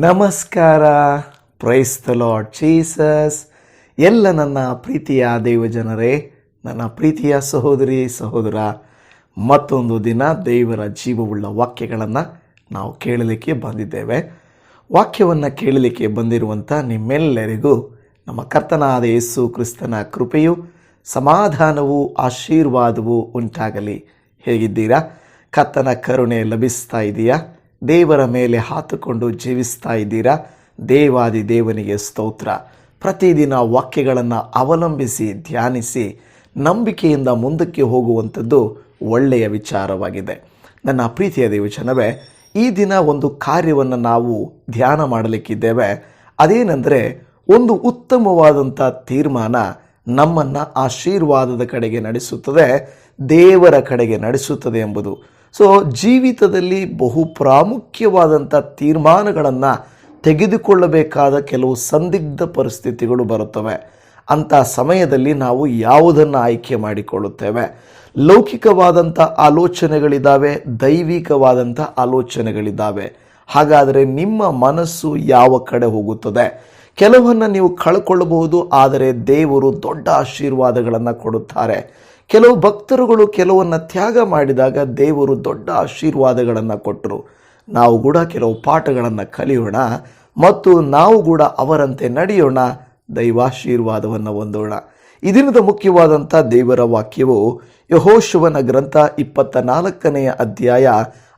ನಮಸ್ಕಾರ. Praise the lord Jesus ಎಲ್ಲ ನನ್ನ ಪ್ರೀತಿಯ ದೇವಜನರೇ ನನ್ನ ಪ್ರೀತಿಯ ಸಹೋದರಿ, ಸಹೋದರ, ಮತ್ತೊಂದು ದಿನ ದೇವರ ಜೀವವುಳ್ಳ ವಾಕ್ಯಗಳನ್ನು ನಾವು ಕೇಳಲಿಕ್ಕೆ ಬಂದಿದ್ದೇವೆ. ವಾಕ್ಯವನ್ನು ಕೇಳಲಿಕ್ಕೆ ಬಂದಿರುವಂಥ ನಿಮ್ಮೆಲ್ಲರಿಗೂ ನಮ್ಮ ಕರ್ತನಾದ ಯೇಸು ಕ್ರಿಸ್ತನ ಕೃಪೆಯು, ಸಮಾಧಾನವು, ಆಶೀರ್ವಾದವು ಉಂಟಾಗಲಿ. ಹೇಗಿದ್ದೀರಾ? ಕರ್ತನ ಕರುಣೆ ಲಭಿಸ್ತಾ ಇದೆಯಾ? ದೇವರ ಮೇಲೆ ಹಾತುಕೊಂಡು ಜೀವಿಸ್ತಾ ಇದ್ದೀರಾ? ದೇವಾದಿ ದೇವನಿಗೆ ಸ್ತೋತ್ರ. ಪ್ರತಿದಿನ ವಾಕ್ಯಗಳನ್ನು ಅವಲಂಬಿಸಿ, ಧ್ಯಾನಿಸಿ, ನಂಬಿಕೆಯಿಂದ ಮುಂದಕ್ಕೆ ಹೋಗುವಂಥದ್ದು ಒಳ್ಳೆಯ ವಿಚಾರವಾಗಿದೆ. ನನ್ನ ಪ್ರೀತಿಯ ದೇವಚನವೇ ಈ ದಿನ ಒಂದು ಕಾರ್ಯವನ್ನು ನಾವು ಧ್ಯಾನ ಮಾಡಲಿಕ್ಕಿದ್ದೇವೆ. ಅದೇನೆಂದರೆ, ಒಂದು ಉತ್ತಮವಾದಂಥ ತೀರ್ಮಾನ ನಮ್ಮನ್ನು ಆಶೀರ್ವಾದದ ಕಡೆಗೆ ನಡೆಸುತ್ತದೆ, ದೇವರ ಕಡೆಗೆ ನಡೆಸುತ್ತದೆ ಎಂಬುದು. ಸೊ ಜೀವಿತದಲ್ಲಿ ಬಹು ಪ್ರಾಮುಖ್ಯವಾದಂಥ ತೀರ್ಮಾನಗಳನ್ನು ತೆಗೆದುಕೊಳ್ಳಬೇಕಾದ ಕೆಲವು ಸಂದಿಗ್ಧ ಪರಿಸ್ಥಿತಿಗಳು ಬರುತ್ತವೆ. ಅಂಥ ಸಮಯದಲ್ಲಿ ನಾವು ಯಾವುದನ್ನು ಆಯ್ಕೆ ಮಾಡಿಕೊಳ್ಳುತ್ತೇವೆ? ಲೌಕಿಕವಾದಂಥ ಆಲೋಚನೆಗಳಿದ್ದಾವೆ ದೈವಿಕವಾದಂಥ ಆಲೋಚನೆಗಳಿದ್ದಾವೆ ಹಾಗಾದರೆ ನಿಮ್ಮ ಮನಸ್ಸು ಯಾವ ಕಡೆ ಹೋಗುತ್ತದೆ? ಕೆಲವನ್ನು ನೀವು ಕಳ್ಕೊಳ್ಳಬಹುದು, ಆದರೆ ದೇವರು ದೊಡ್ಡ ಆಶೀರ್ವಾದಗಳನ್ನು ಕೊಡುತ್ತಾರೆ. ಕೆಲವು ಭಕ್ತರುಗಳು ಕೆಲವನ್ನು ತ್ಯಾಗ ಮಾಡಿದಾಗ ದೇವರು ದೊಡ್ಡ ಆಶೀರ್ವಾದಗಳನ್ನು ಕೊಟ್ಟರು. ನಾವು ಕೂಡ ಕೆಲವು ಪಾಠಗಳನ್ನು ಕಲಿಯೋಣ ಮತ್ತು ನಾವು ಕೂಡ ಅವರಂತೆ ನಡೆಯೋಣ. ದೈವಾಶೀರ್ವಾದವನ್ನು ಹೊಂದೋಣ. ಈ ದಿನದ ಮುಖ್ಯವಾದಂಥ ದೇವರ ವಾಕ್ಯವು ಯಹೋಶುವನ ಗ್ರಂಥ ಇಪ್ಪತ್ತ ನಾಲ್ಕನೆಯ ಅಧ್ಯಾಯ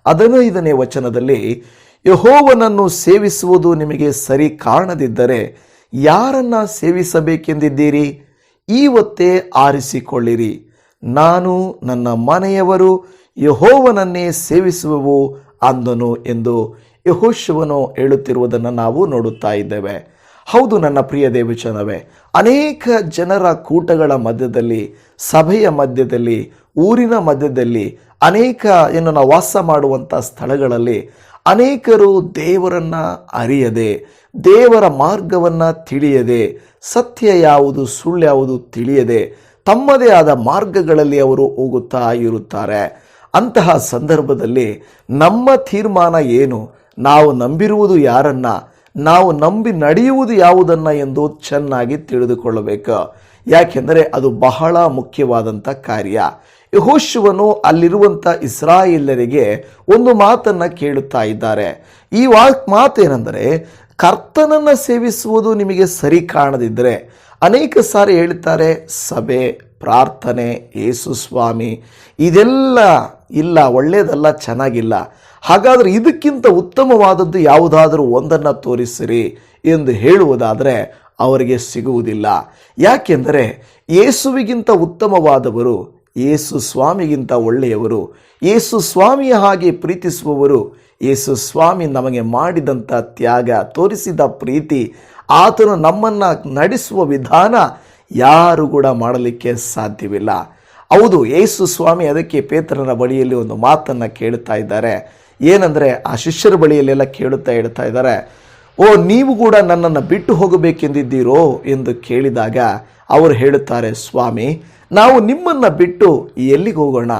ಹದಿನೈದನೇ ವಚನದಲ್ಲಿ, ಯಹೋವನನ್ನು ಸೇವಿಸುವುದು ನಿಮಗೆ ಸರಿ ಕಾಣದಿದ್ದರೆ ಯಾರನ್ನ ಸೇವಿಸಬೇಕೆಂದಿದ್ದೀರಿ? ಈ ಇವತ್ತೇ ಆರಿಸಿಕೊಳ್ಳಿರಿ. ನಾನು ನನ್ನ ಮನೆಯವರು ಯಹೋವನನ್ನೇ ಸೇವಿಸುವವು ಅಂದನು ಎಂದು ಯಹೋಶವನು ಹೇಳುತ್ತಿರುವುದನ್ನು ನಾವು ನೋಡುತ್ತಾ ಇದ್ದೇವೆ. ಹೌದು ನನ್ನ ಪ್ರಿಯ ದೇವಚನವೇ ಅನೇಕ ಜನರ ಕೂಟಗಳ ಮಧ್ಯದಲ್ಲಿ, ಸಭೆಯ ಮಧ್ಯದಲ್ಲಿ, ಊರಿನ ಮಧ್ಯದಲ್ಲಿ, ಅನೇಕ ಏನು ನಾವು ವಾಸ ಮಾಡುವಂಥ ಸ್ಥಳಗಳಲ್ಲಿ ಅನೇಕರು ದೇವರನ್ನ ಅರಿಯದೆ, ದೇವರ ಮಾರ್ಗವನ್ನು ತಿಳಿಯದೆ, ಸತ್ಯ ಯಾವುದು, ಸುಳ್ಳು ಯಾವುದು ತಿಳಿಯದೆ ತಮ್ಮದೇ ಆದ ಮಾರ್ಗಗಳಲ್ಲಿ ಅವರು ಹೋಗುತ್ತಾ ಇರುತ್ತಾರೆ. ಅಂತಹ ಸಂದರ್ಭದಲ್ಲಿ ನಮ್ಮ ತೀರ್ಮಾನ ಏನು? ನಾವು ನಂಬಿರುವುದು ಯಾರನ್ನ? ನಾವು ನಂಬಿ ನಡೆಯುವುದು ಯಾವುದನ್ನ ಎಂದು ಚೆನ್ನಾಗಿ ತಿಳಿದುಕೊಳ್ಳಬೇಕು. ಯಾಕೆಂದರೆ ಅದು ಬಹಳ ಮುಖ್ಯವಾದಂಥ ಕಾರ್ಯ. ಯಹೋಶುವನು ಅಲ್ಲಿರುವಂಥ ಇಸ್ರಾಯೇಲರಿಗೆ ಒಂದು ಮಾತನ್ನ ಕೇಳುತ್ತಾ ಇದ್ದಾರೆ. ಈ ವಾಕ್ ಮಾತೇನೆಂದರೆ, ಕರ್ತನನ್ನ ಸೇವಿಸುವುದು ನಿಮಗೆ ಸರಿ ಕಾಣದಿದ್ದರೆ ಅನೇಕ ಸಾರಿ ಹೇಳ್ತಾರೆ ಸಭೆ, ಪ್ರಾರ್ಥನೆ ಯೇಸು ಸ್ವಾಮಿ, ಇದೆಲ್ಲ ಇಲ್ಲ ಒಳ್ಳೆಯದಲ್ಲ ಚೆನ್ನಾಗಿಲ್ಲ. ಹಾಗಾದರೆ ಇದಕ್ಕಿಂತ ಉತ್ತಮವಾದದ್ದು ಯಾವುದಾದರೂ ಒಂದನ್ನು ತೋರಿಸಿರಿ ಎಂದು ಹೇಳುವುದಾದರೆ ಅವರಿಗೆ ಸಿಗುವುದಿಲ್ಲ. ಯಾಕೆಂದರೆ ಯೇಸುವಿಗಿಂತ ಉತ್ತಮವಾದವರು ಯೇಸು ಸ್ವಾಮಿಗಿಂತ ಒಳ್ಳೆಯವರು ಯೇಸು ಸ್ವಾಮಿಯ ಹಾಗೆ ಪ್ರೀತಿಸುವವರು ಯೇಸು ಸ್ವಾಮಿ ನಮಗೆ ಮಾಡಿದಂಥ ತ್ಯಾಗ, ತೋರಿಸಿದ ಪ್ರೀತಿ ಆತನು ನಮ್ಮನ್ನು ನಡೆಸುವ ವಿಧಾನ ಯಾರು ಕೂಡ ಮಾಡಲಿಕ್ಕೆ ಸಾಧ್ಯವಿಲ್ಲ. ಹೌದು, ಯೇಸು ಸ್ವಾಮಿ ಅದಕ್ಕೆ ಪೇತ್ರನ ಬಳಿಯಲ್ಲಿ ಒಂದು ಮಾತನ್ನು ಕೇಳುತ್ತಾ ಇದ್ದಾರೆ. ಏನಂದರೆ ಆ ಶಿಷ್ಯರ ಬಳಿಯಲ್ಲೆಲ್ಲ ಕೇಳುತ್ತಾ ಹೇಳ್ತಾ ಇದ್ದಾರೆ, ಓ, ನೀವು ಕೂಡ ನನ್ನನ್ನು ಬಿಟ್ಟು ಹೋಗಬೇಕೆಂದಿದ್ದೀರೋ ಎಂದು ಕೇಳಿದಾಗ ಅವರು ಹೇಳುತ್ತಾರೆ, ಸ್ವಾಮಿ, ನಾವು ನಿಮ್ಮನ್ನು ಬಿಟ್ಟು ಎಲ್ಲಿಗೆ ಹೋಗೋಣ?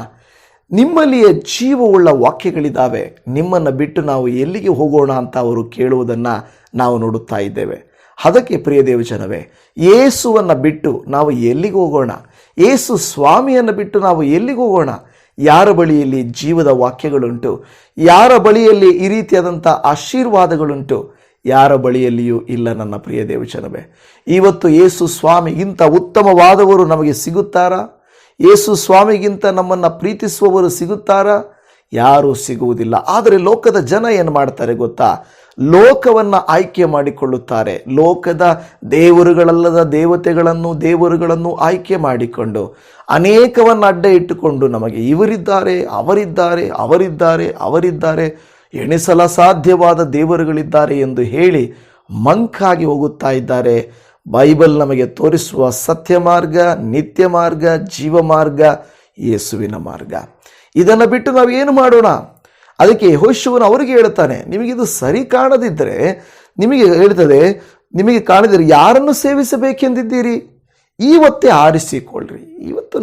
ನಿಮ್ಮಲ್ಲಿಯ ಜೀವವುಳ್ಳ ವಾಕ್ಯಗಳಿದ್ದಾವೆ. ನಿಮ್ಮನ್ನು ಬಿಟ್ಟು ನಾವು ಎಲ್ಲಿಗೆ ಹೋಗೋಣ ಅಂತ ಅವರು ಕೇಳುವುದನ್ನು ನಾವು ನೋಡುತ್ತಾ ಇದ್ದೇವೆ. ಅದಕ್ಕೆ ಪ್ರಿಯ ದೇವಜನವೇ ಏಸುವನ್ನು ಬಿಟ್ಟು ನಾವು ಎಲ್ಲಿಗೆ ಹೋಗೋಣ? ಏಸು ಸ್ವಾಮಿಯನ್ನು ಬಿಟ್ಟು ನಾವು ಎಲ್ಲಿಗೆ ಹೋಗೋಣ? ಯಾರ ಬಳಿಯಲ್ಲಿ ಜೀವದ ವಾಕ್ಯಗಳುಂಟು? ಯಾರ ಬಳಿಯಲ್ಲಿ ಈ ರೀತಿಯಾದಂಥ ಆಶೀರ್ವಾದಗಳುಂಟು? ಯಾರ ಬಳಿಯಲ್ಲಿಯೂ ಇಲ್ಲ ನನ್ನ ಪ್ರಿಯ ದೇವಚನವೇ ಇವತ್ತು ಏಸು ಸ್ವಾಮಿಗಿಂತ ಉತ್ತಮವಾದವರು ನಮಗೆ ಸಿಗುತ್ತಾರಾ? ಏಸು ಸ್ವಾಮಿಗಿಂತ ನಮ್ಮನ್ನು ಪ್ರೀತಿಸುವವರು ಸಿಗುತ್ತಾರಾ? ಯಾರೂ ಸಿಗುವುದಿಲ್ಲ. ಆದರೆ ಲೋಕದ ಜನ ಏನು ಮಾಡ್ತಾರೆ ಗೊತ್ತಾ? ಲೋಕವನ್ನು ಆಯ್ಕೆ ಮಾಡಿಕೊಳ್ಳುತ್ತಾರೆ. ಲೋಕದ ದೇವರುಗಳಲ್ಲದ ದೇವತೆಗಳನ್ನು, ದೇವರುಗಳನ್ನು ಆಯ್ಕೆ ಮಾಡಿಕೊಂಡು ಅನೇಕವನ್ನು ಅಡ್ಡ ಇಟ್ಟುಕೊಂಡು ನಮಗೆ ಇವರಿದ್ದಾರೆ, ಅವರಿದ್ದಾರೆ ಅವರಿದ್ದಾರೆ ಅವರಿದ್ದಾರೆ, ಎಣಿಸಲ ಸಾಧ್ಯವಾದ ದೇವರುಗಳಿದ್ದಾರೆ ಎಂದು ಹೇಳಿ ಮಂಕಾಗಿ ಹೋಗುತ್ತಾ ಇದ್ದಾರೆ. ಬೈಬಲ್ ನಮಗೆ ತೋರಿಸುವ ಸತ್ಯ ಮಾರ್ಗ, ನಿತ್ಯ ಮಾರ್ಗ, ಜೀವ ಮಾರ್ಗ, ಯೇಸುವಿನ ಮಾರ್ಗ. ಇದನ್ನು ಬಿಟ್ಟು ನಾವು ಏನು ಮಾಡೋಣ? ಅದಕ್ಕೆ ಯಹೋಶುವನು ಅವರಿಗೆ ಹೇಳ್ತಾನೆ ನಿಮಗಿದು ಸರಿ ಕಾಣದಿದ್ದರೆ ನಿಮಗೆ ಹೇಳ್ತದೆ, ನಿಮಗೆ ಕಾಣದಿದ್ದರೆ ಯಾರನ್ನು ಸೇವಿಸಬೇಕೆಂದಿದ್ದೀರಿ? ಇವತ್ತೇ ಆರಿಸಿಕೊಳ್ಳ್ರಿ. ಇವತ್ತು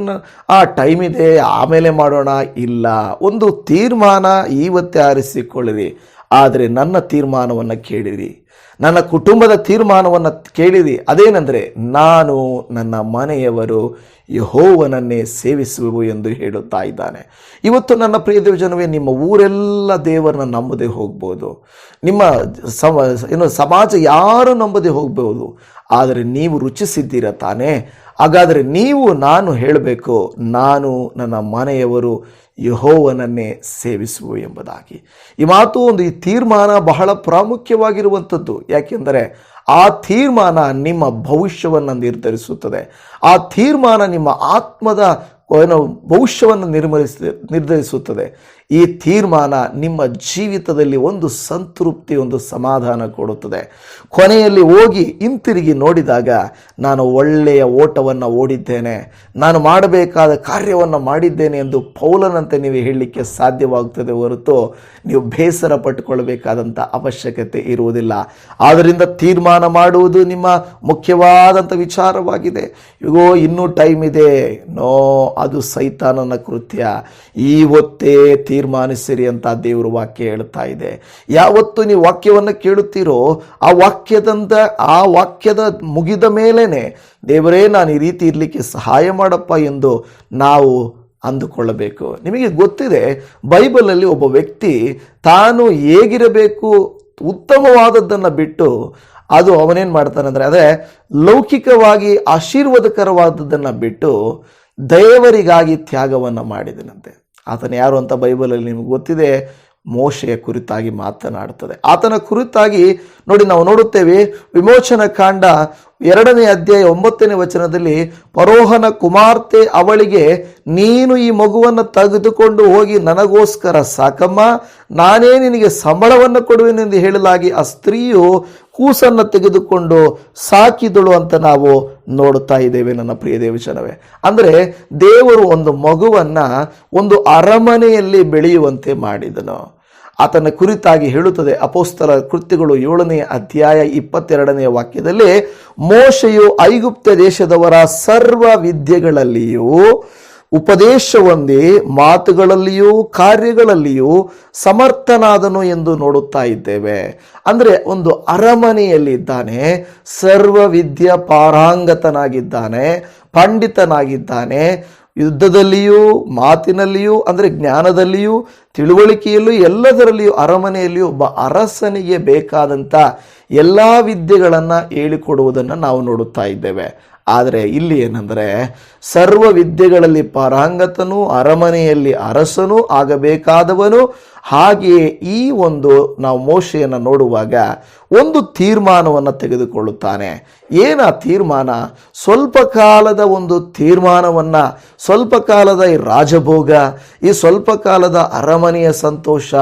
ಆ ಟೈಮ್ ಇದೆ, ಆಮೇಲೆ ಮಾಡೋಣ, ಇಲ್ಲ. ಒಂದು ತೀರ್ಮಾನ ಇವತ್ತೇ ಆರಿಸಿಕೊಳ್ಳಿರಿ. ಆದರೆ ನನ್ನ ತೀರ್ಮಾನವನ್ನು ಕೇಳಿರಿ. ನನ್ನ ಕುಟುಂಬದ ತೀರ್ಮಾನವನ್ನು ಕೇಳಿರಿ. ಅದೇನೆಂದರೆ ನಾನು ನನ್ನ ಮನೆಯವರು ಯಹೋವನನ್ನೇ ಸೇವಿಸುವೆವು ಎಂದು ಹೇಳುತ್ತಾ ಇದ್ದಾನೆ. ಇವತ್ತು ನನ್ನ ಪ್ರಿಯ ದೇವಜನವೇ, ನಿಮ್ಮ ಊರೆಲ್ಲ ದೇವರನ್ನ ನಂಬದೆ ಹೋಗ್ಬೋದು. ನಿಮ್ಮ ಸಮ ಏನು ಸಮಾಜ ಯಾರು ನಂಬದೆ ಹೋಗ್ಬೋದು. ಆದರೆ ನೀವು ರುಚಿಸಿದ್ದೀರ ತಾನೇ? ಹಾಗಾದರೆ ನೀವು ನಾನು ಹೇಳಬೇಕು, ನಾನು ನನ್ನ ಮನೆಯವರು ಯಹೋವನನ್ನೇ ಸೇವಿಸುವು ಎಂಬುದಾಗಿ. ಈ ಮಾತು ಒಂದು ಈ ತೀರ್ಮಾನ ಬಹಳ ಪ್ರಾಮುಖ್ಯವಾಗಿರುವಂಥದ್ದು. ಯಾಕೆಂದರೆ ಆ ತೀರ್ಮಾನ ನಿಮ್ಮ ಭವಿಷ್ಯವನ್ನು ನಿರ್ಧರಿಸುತ್ತದೆ. ಆ ತೀರ್ಮಾನ ನಿಮ್ಮ ಆತ್ಮದ ಏನೋ ಭವಿಷ್ಯವನ್ನು ನಿರ್ಮರಿಸ ನಿರ್ಧರಿಸುತ್ತದೆ. ಈ ತೀರ್ಮಾನ ನಿಮ್ಮ ಜೀವಿತದಲ್ಲಿ ಒಂದು ಸಂತೃಪ್ತಿ, ಒಂದು ಸಮಾಧಾನ ಕೊಡುತ್ತದೆ. ಕೊನೆಯಲ್ಲಿ ಹೋಗಿ ಹಿಂತಿರುಗಿ ನೋಡಿದಾಗ ನಾನು ಒಳ್ಳೆಯ ಓಟವನ್ನು ಓಡಿದ್ದೇನೆ. ನಾನು ಮಾಡಬೇಕಾದ ಕಾರ್ಯವನ್ನು ಮಾಡಿದ್ದೇನೆ ಎಂದು ಪೌಲನಂತೆ ನೀವು ಹೇಳಲಿಕ್ಕೆ ಸಾಧ್ಯವಾಗುತ್ತದೆ ಹೊರತು ನೀವು ಬೇಸರ ಪಟ್ಟುಕೊಳ್ಳಬೇಕಾದಂಥ ಅವಶ್ಯಕತೆ ಇರುವುದಿಲ್ಲ. ಆದ್ದರಿಂದ ತೀರ್ಮಾನ ಮಾಡುವುದು ನಿಮ್ಮ ಮುಖ್ಯವಾದಂಥ ವಿಚಾರವಾಗಿದೆ. ಇಗೋ, ಇನ್ನೂ ಟೈಮ್ ಇದೆ. ನೋ, ಅದು ಸೈತಾನನ ಕೃತ್ಯ. ಇವತ್ತೇ ತೀರ್ಮಾನಿಸಿರಿ ಅಂತ ದೇವರ ವಾಕ್ಯ ಹೇಳ್ತಾ ಇದೆ. ಯಾವತ್ತು ನೀವು ವಾಕ್ಯವನ್ನು ಕೇಳುತ್ತೀರೋ ಆ ವಾಕ್ಯದಂತ ಆ ವಾಕ್ಯದ ಮುಗಿದ ಮೇಲೇನೆ ದೇವರೇ, ನಾನು ಈ ರೀತಿ ಇರಲಿಕ್ಕೆ ಸಹಾಯ ಮಾಡಪ್ಪ ಎಂದು ನಾವು ಅಂದುಕೊಳ್ಳಬೇಕು. ನಿಮಗೆ ಗೊತ್ತಿದೆ, ಬೈಬಲಲ್ಲಿ ಒಬ್ಬ ವ್ಯಕ್ತಿ ತಾನು ಹೇಗಿರಬೇಕು, ಉತ್ತಮವಾದದ್ದನ್ನು ಬಿಟ್ಟು ಅದು ಅವನೇನು ಮಾಡ್ತಾನೆ ಅಂದರೆ ಅದೇ ಲೌಕಿಕವಾಗಿ ಆಶೀರ್ವಾದಕರವಾದದ್ದನ್ನು ಬಿಟ್ಟು ದೇವರಿಗಾಗಿ ತ್ಯಾಗವನ್ನು ಮಾಡಿದನಂತೆ. ಆತನ ಯಾರು ಅಂತ ಬೈಬಲಲ್ಲಿ ನಿಮಗೆ ಗೊತ್ತಿದೆ, ಮೋಶೆಯ ಕುರಿತಾಗಿ ಮಾತನಾಡುತ್ತದೆ ಆತನ ಕುರಿತಾಗಿ ನೋಡಿ ನಾವು ನೋಡುತ್ತೇವೆ, ವಿಮೋಚನ ಕಾಂಡ ಎರಡನೇ ಅಧ್ಯಾಯ ಒಂಬತ್ತನೇ ವಚನದಲ್ಲಿ, ಪರೋಹನ ಕುಮಾರ್ತೆ ಅವಳಿಗೆ, ನೀನು ಈ ಮಗುವನ್ನು ತೆಗೆದುಕೊಂಡು ಹೋಗಿ ನನಗೋಸ್ಕರ ಸಾಕಮ್ಮ, ನಾನೇ ನಿನಗೆ ಸಂಬಳವನ್ನು ಕೊಡುವೆನೆಂದು ಹೇಳಲಾಗಿ ಆ ಸ್ತ್ರೀಯು ಕೂಸನ್ನು ತೆಗೆದುಕೊಂಡು ಸಾಕಿದಳು ಅಂತ ನಾವು ನೋಡುತ್ತಾ ಇದ್ದೇವೆ ನನ್ನ ಪ್ರಿಯ ದೇವಜನವೇ. ಅಂದರೆ ದೇವರು ಒಂದು ಮಗುವನ್ನ ಒಂದು ಅರಮನೆಯಲ್ಲಿ ಬೆಳೆಯುವಂತೆ ಮಾಡಿದನು. ಆತನ ಕುರಿತಾಗಿ ಹೇಳುತ್ತದೆ ಅಪೋಸ್ತರ ಕೃತ್ಯಗಳು ಏಳನೇ ಅಧ್ಯಾಯ ಇಪ್ಪತ್ತೆರಡನೆಯ ವಾಕ್ಯದಲ್ಲಿ, ಮೋಶೆಯು ಐಗುಪ್ತ ದೇಶದವರ ಸರ್ವ ವಿದ್ಯೆಗಳಲ್ಲಿಯೂ ಉಪದೇಶ ಹೊಂದಿ ಮಾತುಗಳಲ್ಲಿಯೂ ಕಾರ್ಯಗಳಲ್ಲಿಯೂ ಸಮರ್ಥನಾದನು ಎಂದು ನೋಡುತ್ತಾ ಇದ್ದೇವೆ. ಅಂದರೆ ಒಂದು ಅರಮನೆಯಲ್ಲಿ ಇದ್ದಾನೆ ಸರ್ವ ವಿದ್ಯಾ ಪಾರಾಂಗತನಾಗಿದ್ದಾನೆ, ಪಂಡಿತನಾಗಿದ್ದಾನೆ. ಯುದ್ಧದಲ್ಲಿಯೂ, ಮಾತಿನಲ್ಲಿಯೂ, ಅಂದರೆ ಜ್ಞಾನದಲ್ಲಿಯೂ ತಿಳುವಳಿಕೆಯಲ್ಲೂ ಎಲ್ಲದರಲ್ಲಿಯೂ, ಅರಮನೆಯಲ್ಲಿಯೂ ಒಬ್ಬ ಅರಸನಿಗೆ ಬೇಕಾದಂಥ ಎಲ್ಲ ವಿದ್ಯೆಗಳನ್ನು ಹೇಳಿಕೊಡುವುದನ್ನು ನಾವು ನೋಡುತ್ತಾ ಇದ್ದೇವೆ. ಆದರೆ ಇಲ್ಲಿ ಏನಂದರೆ, ಸರ್ವ ವಿದ್ಯೆಗಳಲ್ಲಿ ಪಾರಾಂಗತನು ಅರಮನೆಯಲ್ಲಿ ಅರಸನು ಆಗಬೇಕಾದವನು. ಹಾಗೆಯೇ ಈ ಒಂದು ನಾವು ಮೋಶೆಯನ್ನು ನೋಡುವಾಗ ಒಂದು ತೀರ್ಮಾನವನ್ನು ತೆಗೆದುಕೊಳ್ಳುತ್ತಾನೆ. ಏನ ತೀರ್ಮಾನ? ಸ್ವಲ್ಪ ಕಾಲದ ಒಂದು ತೀರ್ಮಾನವನ್ನು, ಸ್ವಲ್ಪ ಕಾಲದ ಈ ರಾಜಭೋಗ, ಈ ಸ್ವಲ್ಪ ಕಾಲದ ಅರಮನೆಯ ಸಂತೋಷ,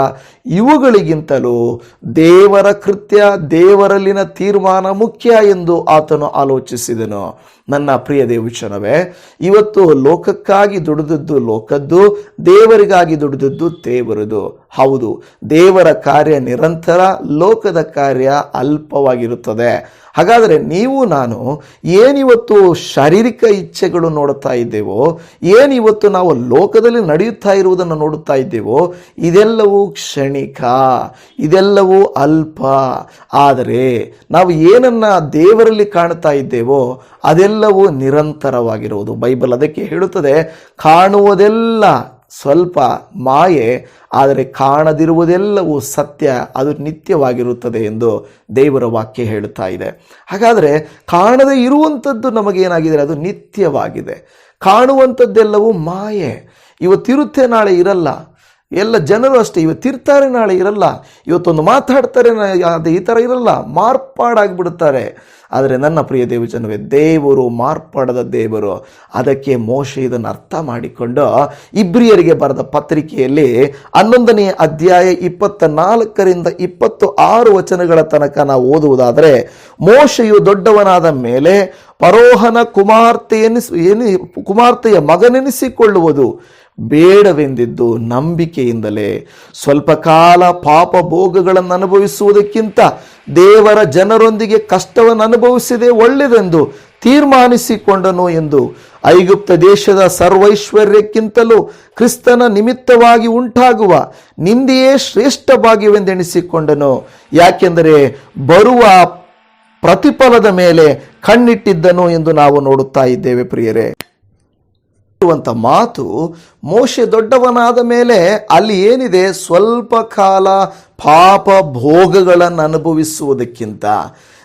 ಇವುಗಳಿಗಿಂತಲೂ ದೇವರ ಕೃತ್ಯ, ದೇವರಲ್ಲಿನ ತೀರ್ಮಾನ ಮುಖ್ಯ ಎಂದು ಆತನು ಆಲೋಚಿಸಿದನು. ನನ್ನ ಪ್ರಿಯ ದೇವಚನವೇ ಇವತ್ತು ಲೋಕಕ್ಕಾಗಿ ದುಡಿದದ್ದು ಲೋಕದ್ದು, ದೇವರಿಗಾಗಿ ದುಡಿದದ್ದು ದೇವರದು. ಹೌದು, ದೇವರ ಕಾರ್ಯ ನಿರಂತರ, ಲೋಕದ ಕಾರ್ಯ ಅಲ್ಪವಾಗಿರುತ್ತದೆ. ಹಾಗಾದರೆ ನೀವು ನಾನು ಏನಿವತ್ತು ಶಾರೀರಿಕ ಇಚ್ಛೆಗಳು ನೋಡುತ್ತಾ ಇದ್ದೇವೋ, ಏನಿವತ್ತು ನಾವು ಲೋಕದಲ್ಲಿ ನಡೆಯುತ್ತಾ ಇರುವುದನ್ನು ನೋಡುತ್ತಾ ಇದ್ದೇವೋ, ಇದೆಲ್ಲವೂ ಕ್ಷಣಿಕ, ಇದೆಲ್ಲವೂ ಅಲ್ಪ. ಆದರೆ ನಾವು ಏನನ್ನ ದೇವರಲ್ಲಿ ಕಾಣ್ತಾ ಇದ್ದೇವೋ, ಅದೆಲ್ಲವೂ ನಿರಂತರವಾಗಿರುವುದು. ಬೈಬಲ್ ಅದಕ್ಕೆ ಹೇಳುತ್ತದೆ, ಕಾಣುವುದೆಲ್ಲ ಸ್ವಲ್ಪ ಮಾಯೆ, ಆದರೆ ಕಾಣದಿರುವುದೆಲ್ಲವೂ ಸತ್ಯ, ಅದು ನಿತ್ಯವಾಗಿರುತ್ತದೆ ಎಂದು ದೇವರ ವಾಕ್ಯ ಹೇಳುತ್ತಾ ಇದೆ. ಹಾಗಾದರೆ ಕಾಣದೇ ಇರುವಂಥದ್ದು ನಮಗೇನಾಗಿದೆ? ಅದು ನಿತ್ಯವಾಗಿದೆ. ಕಾಣುವಂಥದ್ದೆಲ್ಲವೂ ಮಾಯೆ. ಇವತ್ತಿರುತ್ತೆ ನಾಳೆ ಇರಲ್ಲ. ಎಲ್ಲ ಜನರು ಅಷ್ಟೇ ಇವತ್ತಿರ್ತಾರೆ ನಾಳೆ ಇರಲ್ಲ. ಇವತ್ತೊಂದು ಮಾತಾಡ್ತಾರೆ, ಅದು ಈ ಥರ ಇರಲ್ಲ. ಮಾರ್ಪಾಡಾಗಿಬಿಡುತ್ತಾರೆ. ಆದರೆ ನನ್ನ ಪ್ರಿಯ ದೇವಜನವೇ, ದೇವರು ಮಾರ್ಪಾಡದ ದೇವರು. ಅದಕ್ಕೆ ಮೋಶೆ ಇದನ್ನು ಅರ್ಥ ಮಾಡಿಕೊಂಡು ಇಬ್ರಿಯರಿಗೆ ಬರೆದ ಪತ್ರಿಕೆಯಲ್ಲಿ ಹನ್ನೊಂದನೇ ಅಧ್ಯಾಯ ಇಪ್ಪತ್ತ ನಾಲ್ಕರಿಂದ ಇಪ್ಪತ್ತು ಆರು ವಚನಗಳ ತನಕ ನಾವು ಓದುವುದಾದರೆ, ಮೋಶೆಯು ದೊಡ್ಡವನಾದ ಮೇಲೆ ಪರೋಹನ ಕುಮಾರ್ತೆ ಎನಿಸ್ ಎನಿ ಕುಮಾರ್ತೆಯ ಮಗನೆನಿಸಿಕೊಳ್ಳುವುದು. ಬೇಡವೆಂದಿದ್ದು ನಂಬಿಕೆಯಿಂದಲೇ ಸ್ವಲ್ಪ ಕಾಲ ಪಾಪ ಭೋಗಗಳನ್ನು ಅನುಭವಿಸುವುದಕ್ಕಿಂತ ದೇವರ ಜನರೊಂದಿಗೆ ಕಷ್ಟವನ್ನು ಅನುಭವಿಸಿದೆ ಒಳ್ಳೆಯದೆಂದು ತೀರ್ಮಾನಿಸಿಕೊಂಡನು ಎಂದು ಐಗುಪ್ತ ದೇಶದ ಸರ್ವೈಶ್ವರ್ಯಕ್ಕಿಂತಲೂ ಕ್ರಿಸ್ತನ ನಿಮಿತ್ತವಾಗಿ ಉಂಟಾಗುವ ನಿಂದೆಯೇ ಶ್ರೇಷ್ಠ ಭಾಗ್ಯವೆಂದೆಣಿಸಿಕೊಂಡನು ಯಾಕೆಂದರೆ ಬರುವ ಪ್ರತಿಫಲದ ಮೇಲೆ ಕಣ್ಣಿಟ್ಟಿದ್ದನು ಎಂದು ನಾವು ನೋಡುತ್ತಾ ಇದ್ದೇವೆ ಪ್ರಿಯರೇ. ಇರುವಂತ ಮಾತು ಮೋಶೆ ದೊಡ್ಡವನಾದ ಮೇಲೆ ಅಲ್ಲಿ ಏನಿದೆ? ಸ್ವಲ್ಪ ಕಾಲ ಪಾಪ ಭೋಗಗಳನ್ನು ಅನುಭವಿಸುವುದಕ್ಕಿಂತ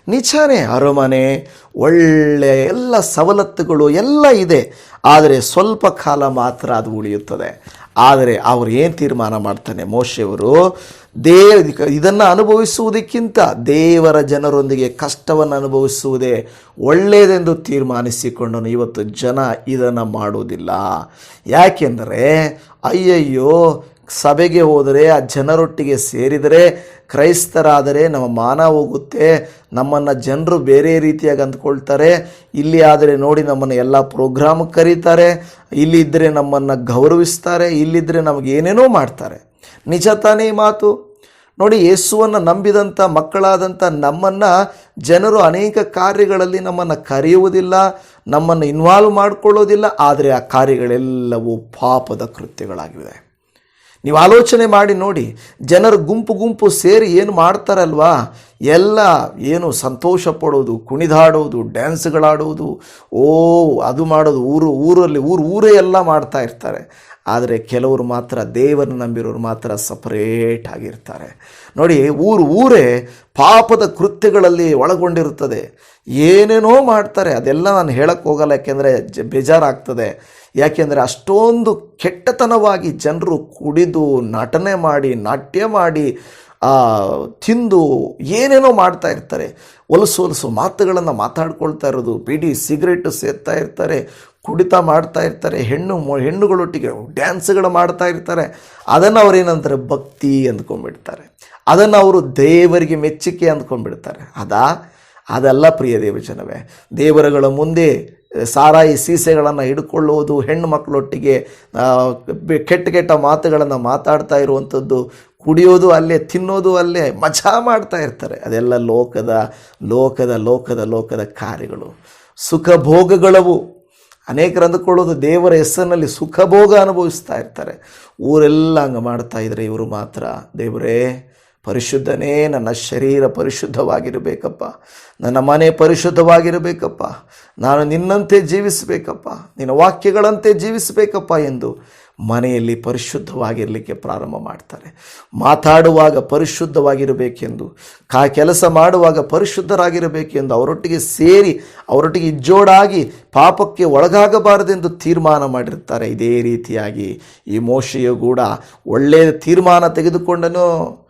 ನಿಜಾನೇ ಅರಮನೆ, ಒಳ್ಳೆ ಎಲ್ಲ ಸವಲತ್ತುಗಳು ಎಲ್ಲ ಇದೆ. ಆದರೆ ಸ್ವಲ್ಪ ಕಾಲ ಮಾತ್ರ ಅದು ಉಳಿಯುತ್ತದೆ. ಆದರೆ ಅವರು ಏನು ತೀರ್ಮಾನ ಮಾಡ್ತಾನೆ ಮೋಶೆಯವರು? ದೇ ಇದನ್ನು ಅನುಭವಿಸುವುದಕ್ಕಿಂತ ದೇವರ ಜನರೊಂದಿಗೆ ಕಷ್ಟವನ್ನು ಅನುಭವಿಸುವುದೇ ಒಳ್ಳೆಯದೆಂದು ತೀರ್ಮಾನಿಸಿಕೊಂಡನು. ಇವತ್ತು ಜನ ಇದನ್ನು ಮಾಡುವುದಿಲ್ಲ. ಯಾಕೆಂದರೆ, ಅಯ್ಯಯ್ಯೋ, ಸಭೆಗೆ ಹೋದರೆ, ಆ ಜನರೊಟ್ಟಿಗೆ ಸೇರಿದರೆ, ಕ್ರೈಸ್ತರಾದರೆ ನಮ್ಮ ಮಾನ ಹೋಗುತ್ತೆ, ನಮ್ಮನ್ನು ಜನರು ಬೇರೆ ರೀತಿಯಾಗಿ ಅಂದ್ಕೊಳ್ತಾರೆ, ಇಲ್ಲಿ ಆದರೆ ನೋಡಿ ನಮ್ಮನ್ನು ಎಲ್ಲ ಪ್ರೋಗ್ರಾಮ್ ಕರೀತಾರೆ ಇಲ್ಲಿದ್ದರೆ ನಮ್ಮನ್ನು ಗೌರವಿಸ್ತಾರೆ ಇಲ್ಲಿದ್ದರೆ ನಮಗೆ ಏನೇನೋ ಮಾಡ್ತಾರೆ. ನಿಜ ತಾನೇ ಮಾತು? ನೋಡಿ, ಯೇಸುವನ್ನು ನಂಬಿದಂಥ ಮಕ್ಕಳಾದಂಥ ನಮ್ಮನ್ನು ಜನರು ಅನೇಕ ಕಾರ್ಯಗಳಲ್ಲಿ ನಮ್ಮನ್ನು ಕರೆಯುವುದಿಲ್ಲ, ನಮ್ಮನ್ನು ಇನ್ವಾಲ್ವ್ ಮಾಡಿಕೊಳ್ಳೋದಿಲ್ಲ, ಆದರೆ ಆ ಕಾರ್ಯಗಳೆಲ್ಲವೂ ಪಾಪದ ಕೃತ್ಯಗಳಾಗಿವೆ. ನೀವು ಆಲೋಚನೆ ಮಾಡಿ ನೋಡಿ, ಜನರು ಗುಂಪು ಗುಂಪು ಸೇರಿ ಏನು ಮಾಡ್ತಾರಲ್ವಾ? ಎಲ್ಲ ಏನು ಸಂತೋಷ ಪಡೋದು, ಕುಣಿದಾಡೋದು, ಡ್ಯಾನ್ಸ್ಗಳಾಡೋದು, ಓ, ಅದು ಮಾಡೋದು, ಊರು, ಊರಲ್ಲಿ, ಊರು, ಊರೇ ಎಲ್ಲ ಮಾಡ್ತಾ ಇರ್ತಾರೆ. ಆದರೆ ಕೆಲವರು ಮಾತ್ರ, ದೇವರನ್ನು ನಂಬಿರೋರು ಮಾತ್ರ ಸಪರೇಟ್ ಆಗಿರ್ತಾರೆ. ನೋಡಿ, ಊರು ಊರೇ ಪಾಪದ ಕೃತ್ಯಗಳಲ್ಲಿ ಒಳಗೊಂಡಿರುತ್ತದೆ. ಏನೇನೋ ಮಾಡ್ತಾರೆ, ಅದೆಲ್ಲ ನಾನು ಹೇಳಕ್ಕೆ ಹೋಗಲ್ಲ, ಯಾಕೆಂದರೆ ಜ, ಬೇಜಾರಾಗ್ತದೆ. ಯಾಕೆಂದರೆ ಅಷ್ಟೊಂದು ಕೆಟ್ಟತನವಾಗಿ ಜನರು ಕುಡಿದು, ನಟನೆ ಮಾಡಿ, ನಾಟ್ಯ ಮಾಡಿ ತಿಂದು ಏನೇನೋ ಮಾಡ್ತಾ ಇರ್ತಾರೆ. ಹೊಲಸು ಹೊಲಸು ಮಾತುಗಳನ್ನು ಮಾತಾಡ್ಕೊಳ್ತಾ ಇರೋದು, ಬಿಡಿ, ಸಿಗರೇಟು ಸೇರ್ತಾ ಇರ್ತಾರೆ ಕುಡಿತ ಮಾಡ್ತಾ ಇರ್ತಾರೆ, ಹೆಣ್ಣು ಹೆಣ್ಣುಗಳೊಟ್ಟಿಗೆ ಡ್ಯಾನ್ಸ್ಗಳು ಮಾಡ್ತಾ ಇರ್ತಾರೆ. ಅದನ್ನು ಅವ್ರು ಏನಂತಾರೆ ಭಕ್ತಿ ಅಂದ್ಕೊಂಡ್ಬಿಡ್ತಾರೆ. ಅದನ್ನು ಅವರು ದೇವರಿಗೆ ಮೆಚ್ಚುಗೆ ಅಂದ್ಕೊಂಡ್ಬಿಡ್ತಾರೆ. ಅದಾ? ಅದೆಲ್ಲ ಪ್ರಿಯ ದೇವಜನವೇ. ದೇವರುಗಳ ಮುಂದೆ ಸಾರಾಯಿ ಸೀಸೆಗಳನ್ನು ಹಿಡ್ಕೊಳ್ಳೋದು, ಹೆಣ್ಣು ಮಕ್ಕಳೊಟ್ಟಿಗೆ ಕೆಟ್ಟ ಕೆಟ್ಟ ಮಾತುಗಳನ್ನು ಮಾತಾಡ್ತಾ ಇರುವಂಥದ್ದು, ಕುಡಿಯೋದು ಅಲ್ಲೇ, ತಿನ್ನೋದು ಅಲ್ಲೇ, ಮಜಾ ಮಾಡ್ತಾ ಇರ್ತಾರೆ. ಅದೆಲ್ಲ ಲೋಕದ ಲೋಕದ ಲೋಕದ ಲೋಕದ ಕಾರ್ಯಗಳು. ಸುಖ ಭೋಗಗಳವು ಅನೇಕರು ಅಂದುಕೊಳ್ಳೋದು ದೇವರ ಹೆಸರಿನಲ್ಲಿ ಸುಖ ಭೋಗ ಅನುಭವಿಸ್ತಾ ಇರ್ತಾರೆ. ಊರೆಲ್ಲ ಹಂಗೆ ಮಾಡ್ತಾ ಇದ್ದರೆ ಇವರು ಮಾತ್ರ, ದೇವರೇ, ಪರಿಶುದ್ಧನೇ, ನನ್ನ ಶರೀರ ಪರಿಶುದ್ಧವಾಗಿರಬೇಕಪ್ಪ. ನನ್ನ ಮನೆ ಪರಿಶುದ್ಧವಾಗಿರಬೇಕಪ್ಪ. ನಾನು ನಿನ್ನಂತೆ ಜೀವಿಸಬೇಕಪ್ಪ. ನಿನ್ನ ವಾಕ್ಯಗಳಂತೆ ಜೀವಿಸಬೇಕಪ್ಪ ಎಂದು ಮನೆಯಲ್ಲಿ ಪರಿಶುದ್ಧವಾಗಿರಲಿಕ್ಕೆ ಪ್ರಾರಂಭ ಮಾಡ್ತಾರೆ. ಮಾತಾಡುವಾಗ ಪರಿಶುದ್ಧವಾಗಿರಬೇಕೆಂದು, ಕಾ ಕೆಲಸ ಮಾಡುವಾಗ ಪರಿಶುದ್ಧರಾಗಿರಬೇಕೆಂದು ಅವರೊಟ್ಟಿಗೆ ಸೇರಿ, ಅವರೊಟ್ಟಿಗೆ ಇಜ್ಜೋಡಾಗಿ ಪಾಪಕ್ಕೆ ಒಳಗಾಗಬಾರದೆಂದು ತೀರ್ಮಾನ ಮಾಡಿರ್ತಾರೆ. ಇದೇ ರೀತಿಯಾಗಿ ಈ ಮೋಶೆಯು ಕೂಡ ಒಳ್ಳೆಯ ತೀರ್ಮಾನ ತೆಗೆದುಕೊಂಡನು.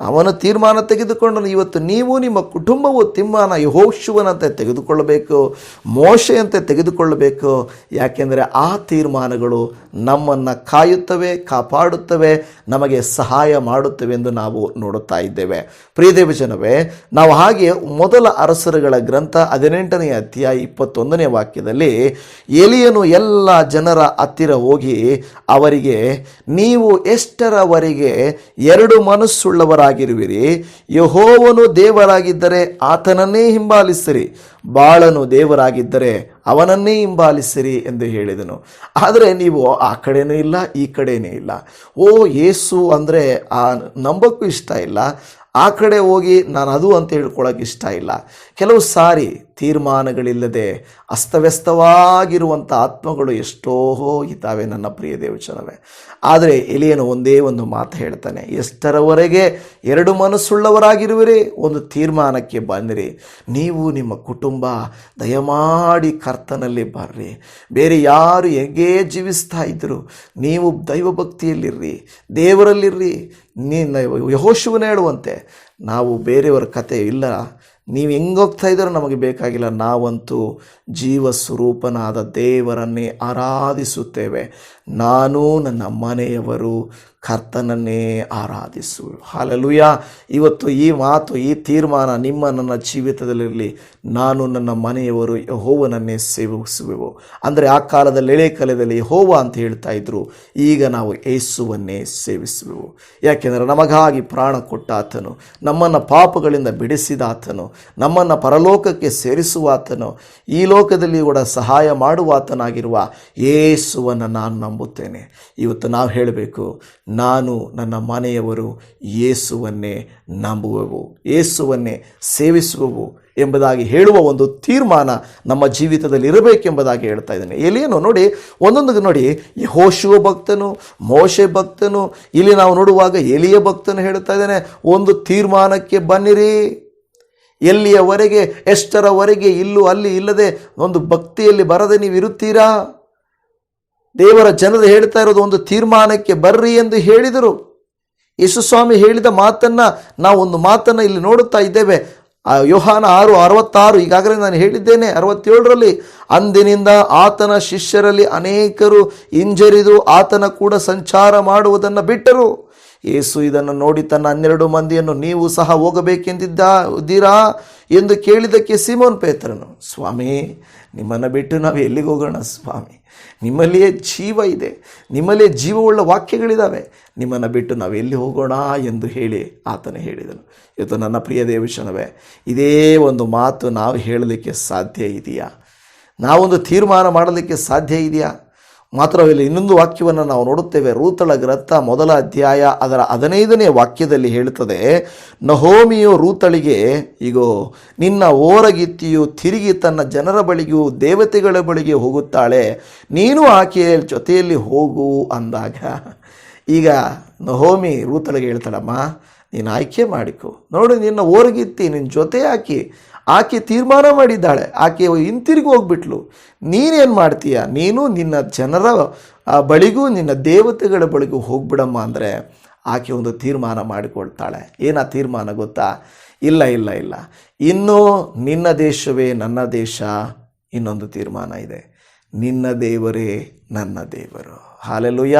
ಅವನು ತೀರ್ಮಾನ ತೆಗೆದುಕೊಂಡನು. ಇವತ್ತು ನೀವು ನಿಮ್ಮ ಕುಟುಂಬವು ತಿಮ್ಮಾನ, ಯಹೋಶುವನಂತೆ ತೆಗೆದುಕೊಳ್ಳಬೇಕು, ಮೋಶೆಯಂತೆ ತೆಗೆದುಕೊಳ್ಳಬೇಕು. ಯಾಕೆಂದರೆ ಆ ತೀರ್ಮಾನಗಳು ನಮ್ಮನ್ನು ಕಾಯುತ್ತವೆ, ಕಾಪಾಡುತ್ತವೆ, ನಮಗೆ ಸಹಾಯ ಮಾಡುತ್ತವೆ ಎಂದು ನಾವು ನೋಡುತ್ತಾ ಇದ್ದೇವೆ. ಪ್ರಿಯದೇವ ಜನವೇ ನಾವು ಹಾಗೆ ಮೊದಲ ಅರಸರುಗಳ ಗ್ರಂಥ ಹದಿನೆಂಟನೆಯ ಅಧ್ಯಾಯ ಇಪ್ಪತ್ತೊಂದನೇ ವಾಕ್ಯದಲ್ಲಿ ಎಲಿಯನು ಎಲ್ಲ ಜನರ ಹತ್ತಿರ ಹೋಗಿ ಅವರಿಗೆ, ನೀವು ಎಷ್ಟರವರೆಗೆ ಎರಡು ಮನಸ್ಸುಳ್ಳವರಾಗಿರುವಿರಿ? ಯಹೋವನು ದೇವರಾಗಿದ್ದರೆ ಆತನನ್ನೇ ಹಿಂಬಾಲಿಸಿರಿ. ಬಾಳನು ದೇವರಾಗಿದ್ದರೆ ಅವನನ್ನೇ ಹಿಂಬಾಲಿಸಿರಿ ಎಂದು ಹೇಳಿದನು. ಆದರೆ ನೀವು ಆ ಕಡೆನೂ ಇಲ್ಲ, ಈ ಕಡೆನೂ ಇಲ್ಲ. ಓ ಯೇಸು ಅಂದರೆ ಆ ನಂಬಕ್ಕೂ ಇಷ್ಟ ಇಲ್ಲ. ಆ ಕಡೆ ಹೋಗಿ ನಾನು ಅದು ಅಂತ ಹೇಳ್ಕೊಳ್ಳೋಕೆ ಇಷ್ಟ ಇಲ್ಲ. ಕೆಲವು ಸಾರಿ ತೀರ್ಮಾನಗಳಿಲ್ಲದೆ ಅಸ್ತವ್ಯಸ್ತವಾಗಿರುವಂಥ ಆತ್ಮಗಳು ಎಷ್ಟೋ ಇದ್ದಾವೆ ನನ್ನ ಪ್ರಿಯ ದೇವಚನವೇ ಆದರೆ ಎಲಿಯನು ಒಂದೇ ಒಂದು ಮಾತು ಹೇಳ್ತಾನೆ, ಎಷ್ಟರವರೆಗೆ ಎರಡು ಮನಸ್ಸುಳ್ಳವರಾಗಿರುವಿರಿ, ಒಂದು ತೀರ್ಮಾನಕ್ಕೆ ಬಂದಿರಿ. ನೀವು ನಿಮ್ಮ ಕುಟುಂಬ, ದಯಮಾಡಿ ಕರ್ತನಲ್ಲಿ ಬರ್ರಿ. ಬೇರೆ ಯಾರು ಹೇಗೆ ಜೀವಿಸ್ತಾ ಇದ್ದರು ನೀವು ದೈವಭಕ್ತಿಯಲ್ಲಿರ್ರಿ, ದೇವರಲ್ಲಿರ್ರಿ. ನೀ ಯಹೋಶುವನ ಹೇಳುವಂತೆ, ನಾವು ಬೇರೆಯವರ ಕತೆ ಇಲ್ಲ. ನೀವು ಹೆಂಗೋಗ್ತಾ ಇದ್ದಾರೋ ನಮಗೆ ಬೇಕಾಗಿಲ್ಲ. ನಾವಂತೂ ಜೀವ ಸ್ವರೂಪನಾದ ದೇವರನ್ನೇ ಆರಾಧಿಸುತ್ತೇವೆ. ನಾನು ನನ್ನ ಮನೆಯವರು ಕರ್ತನನ್ನೇ ಆರಾಧಿಸು ಹಾಲಲುಯ್ಯ. ಇವತ್ತು ಈ ಮಾತು, ಈ ತೀರ್ಮಾನ ನಿಮ್ಮ, ನನ್ನ ಜೀವಿತದಲ್ಲಿರಲಿ. ನಾನು ನನ್ನ ಮನೆಯವರು ಯಹೋವನನ್ನೇ ಸೇವಿಸುವೆವು. ಅಂದರೆ ಆ ಕಾಲದಲ್ಲಿ ಎಳೆ ಕಾಲದಲ್ಲಿ ಯಹೋವ ಅಂತ ಹೇಳ್ತಾ ಇದ್ರು. ಈಗ ನಾವು ಏಸುವನ್ನೇ ಸೇವಿಸುವೆವು. ಯಾಕೆಂದರೆ ನಮಗಾಗಿ ಪ್ರಾಣ ಕೊಟ್ಟ ಆತನು ನಮ್ಮನ್ನು ಪಾಪಗಳಿಂದ ಬಿಡಿಸಿದ ಆತನು ನಮ್ಮನ್ನು ಪರಲೋಕಕ್ಕೆ ಸೇರಿಸುವ ಆತನು ಈ ಲೋಕದಲ್ಲಿ ಕೂಡ ಸಹಾಯ ಮಾಡುವ ಆತನಾಗಿರುವ ಯೇಸುವನ್ನು ನಾನು ನಂಬುತ್ತೇನೆ. ಇವತ್ತು ನಾವು ಹೇಳಬೇಕು, ನಾನು ನನ್ನ ಮನೆಯವರು ಯೇಸುವನ್ನೇ ನಂಬುವೆವು, ಯೇಸುವನ್ನೇ ಸೇವಿಸುವೆವು ಎಂಬುದಾಗಿ ಹೇಳುವ ಒಂದು ತೀರ್ಮಾನ ನಮ್ಮ ಜೀವಿತದಲ್ಲಿ ಇರಬೇಕೆಂಬುದಾಗಿ ಹೇಳ್ತಾ ಇದ್ದೇನೆ. ಎಲ್ಲಿಯೇನು ನೋಡಿ, ಒಂದೊಂದು ನೋಡಿ ಹೋಶುವ ಭಕ್ತನು, ಮೋಶೆ ಭಕ್ತನು, ಇಲ್ಲಿ ನಾವು ನೋಡುವಾಗ ಎಲಿಯ ಭಕ್ತನು ಹೇಳ್ತಾ ಇದ್ದೇನೆ, ಒಂದು ತೀರ್ಮಾನಕ್ಕೆ ಬನ್ನಿರಿ. ಎಲ್ಲಿಯವರೆಗೆ, ಎಷ್ಟರವರೆಗೆ, ಇಲ್ಲೂ ಅಲ್ಲಿ ಇಲ್ಲದೆ ಒಂದು ಭಕ್ತಿಯಲ್ಲಿ ಬರದೆ ನೀವು ಇರುತ್ತೀರಾ? ದೇವರ ಜನರು ಹೇಳ್ತಾ ಇರೋದು ಒಂದು ತೀರ್ಮಾನಕ್ಕೆ ಬರ್ರಿ ಎಂದು ಹೇಳಿದರು. ಯೇಸುಸ್ವಾಮಿ ಹೇಳಿದ ಮಾತನ್ನ ನಾವು ಒಂದು ಮಾತನ್ನು ಇಲ್ಲಿ ನೋಡುತ್ತಾ ಇದ್ದೇವೆ. ಯೋಹಾನ ಆರು ಅರವತ್ತಾರು, ಈಗಾಗಲೇ ನಾನು ಹೇಳಿದ್ದೇನೆ, ಅರವತ್ತೇಳರಲ್ಲಿ, ಅಂದಿನಿಂದ ಆತನ ಶಿಷ್ಯರಲ್ಲಿ ಅನೇಕರು ಹಿಂಜರಿದು ಆತನ ಕೂಡ ಸಂಚಾರ ಮಾಡುವುದನ್ನು ಬಿಟ್ಟರು. ಯೇಸು ಇದನ್ನು ನೋಡಿ ತನ್ನ ಹನ್ನೆರಡು ಮಂದಿಯನ್ನು ನೀವು ಸಹ ಹೋಗಬೇಕೆಂದಿದ್ದೀರಾ ಎಂದು ಕೇಳಿದ್ದಕ್ಕೆ ಸಿಮೋನ್ ಪೇತ್ರನು, ಸ್ವಾಮಿ, ನಿಮ್ಮನ್ನು ಬಿಟ್ಟು ನಾವು ಎಲ್ಲಿಗೆ ಹೋಗೋಣ ಸ್ವಾಮಿ? ನಿಮ್ಮಲ್ಲಿಯೇ ಜೀವ ಇದೆ, ನಿಮ್ಮಲ್ಲಿಯೇ ಜೀವವುಳ್ಳ ವಾಕ್ಯಗಳಿದ್ದಾವೆ ನಿಮ್ಮನ್ನು ಬಿಟ್ಟು ನಾವು ಎಲ್ಲಿ ಹೋಗೋಣ ಎಂದು ಹೇಳಿ ಆತನು ಹೇಳಿದನು. ಇವತ್ತು ನನ್ನ ಪ್ರಿಯ ದೇವಶನವೇ, ಇದೇ ಒಂದು ಮಾತು ನಾವು ಹೇಳಲಿಕ್ಕೆ ಸಾಧ್ಯ ಇದೆಯಾ? ನಾವೊಂದು ತೀರ್ಮಾನ ಮಾಡಲಿಕ್ಕೆ ಸಾಧ್ಯ ಇದೆಯಾ? ಮಾತ್ರವಲ್ಲ ಇನ್ನೊಂದು ವಾಕ್ಯವನ್ನು ನಾವು ನೋಡುತ್ತೇವೆ. ರೂತಳ ಗ್ರಂಥ ಮೊದಲ ಅಧ್ಯಾಯ ಅದರ ಹದಿನೈದನೇ ವಾಕ್ಯದಲ್ಲಿ ಹೇಳುತ್ತದೆ, ನಹೋಮಿಯು ರೂತಳಿಗೆ ಈಗೋ ನಿನ್ನ ಓರಗಿತ್ತಿಯು ತಿರುಗಿ ತನ್ನ ಜನರ ಬಳಿಗೂ ದೇವತೆಗಳ ಬಳಿಗೆ ಹೋಗುತ್ತಾಳೆ. ನೀನು ಆಕೆಯ ಜೊತೆಯಲ್ಲಿ ಹೋಗು ಅಂದಾಗ. ಈಗ ನಹೋಮಿ ರೂತಳಿಗೆ ಹೇಳ್ತಾಳಮ್ಮ, ನೀನು ಆಯ್ಕೆ ಮಾಡಿಕೊ. ನೋಡು, ನಿನ್ನ ಓರಗಿತ್ತಿ ನಿನ್ನ ಜೊತೆ ಹಾಕಿ ಆಕೆ ತೀರ್ಮಾನ ಮಾಡಿದ್ದಾಳೆ. ಆಕೆ ಹಿಂತಿರುಗಿ ಹೋಗ್ಬಿಟ್ಲು. ನೀನೇನು ಮಾಡ್ತೀಯ? ನೀನು ನಿನ್ನ ಜನರ ಬಳಿಗೂ ನಿನ್ನ ದೇವತೆಗಳ ಬಳಿಗೂ ಹೋಗ್ಬಿಡಮ್ಮ ಅಂದರೆ ಆಕೆ ಒಂದು ತೀರ್ಮಾನ ಮಾಡಿಕೊಳ್ತಾಳೆ. ಏನ ತೀರ್ಮಾನ ಗೊತ್ತಾ? ಇಲ್ಲ ಇಲ್ಲ ಇಲ್ಲ. ಇನ್ನು ನಿನ್ನ ದೇಶವೇ ನನ್ನ ದೇಶ. ಇನ್ನೊಂದು ತೀರ್ಮಾನ ಇದೆ. ನಿನ್ನ ದೇವರೇ ನನ್ನ ದೇವರು. ಹಾಲೆಲುಯ್ಯ